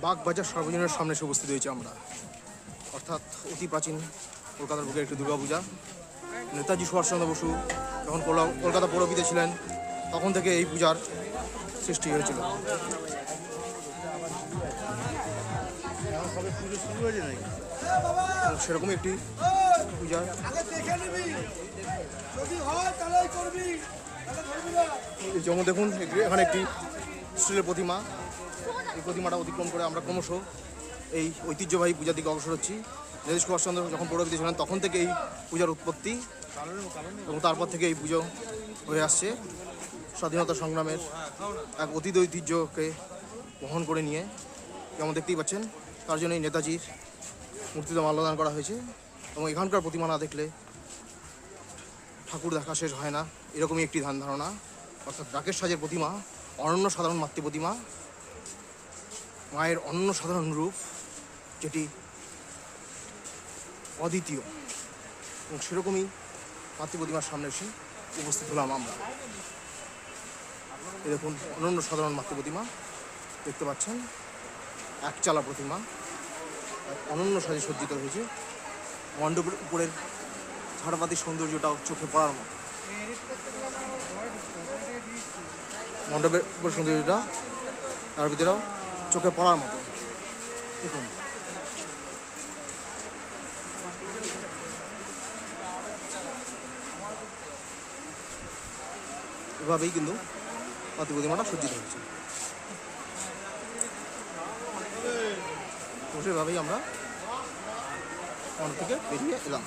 বাগবাজার সর্বজনের সামনে এসে উপস্থিত হয়েছি আমরা। অর্থাৎ অতি প্রাচীন কলকাতার বুকে একটি দুর্গাপূজা। নেতাজি সুভাষচন্দ্র বসু যখন কলা- কলকাতা পৌরপিতে ছিলেন, তখন থেকে এই পূজার সৃষ্টি হয়েছিল। এবং সেরকমই একটি পূজা। যেমন দেখুন, এখানে একটি স্টিলের প্রতিমা। এই প্রতিমাটা অতিক্রম করে আমরা ক্রমশ এই ঐতিহ্যবাহী পূজার দিকে অগ্রসর হচ্ছি। নেতাজি সুভাষচন্দ্র যখন পৌরবিতে ছিলেন, তখন থেকে এই পূজার উৎপত্তি এবং তারপর থেকে এই পুজো হয়ে আসছে। স্বাধীনতা সংগ্রামের এক অতীত ঐতিহ্যকে বহন করে নিয়ে। যেমন দেখতেই পাচ্ছেন, তার জন্য এই নেতাজির মূর্তিতে মাল্যদান করা হয়েছে এবং এখানকার প্রতিমা না দেখলে ঠাকুর দেখা শেষ হয় না। এরকমই একটি ধ্যান ধারণা। অর্থাৎ ডাকের সাজের প্রতিমা, অনন্য সাধারণ মাতৃ প্রতিমা মায়ের অন্য সাধারণ রূপ, যেটি অদ্বিতীয়। এবং সেরকমই মাতৃ প্রতিমার সামনে এসে উপস্থিত হলাম আমরা। দেখুন, অনন্য সাধারণ মাতৃ প্রতিমা দেখতে পাচ্ছেন, একচালা প্রতিমা অনন্য সাজে সজ্জিত হয়েছে। মণ্ডপের উপরের ঝাড়বাতির সৌন্দর্যটাও চোখে পড়ার মতো। মণ্ডপের উপর সৌন্দর্যটা, তার ভিতরেও চোখে পড়ার মতো। দেখুন। এভাবেই কিন্তু মাতৃ প্রতিমাটা সজ্জিত হয়েছে তো সেভাবেই আমরা মণ্ডপ থেকে বেরিয়ে এলাম।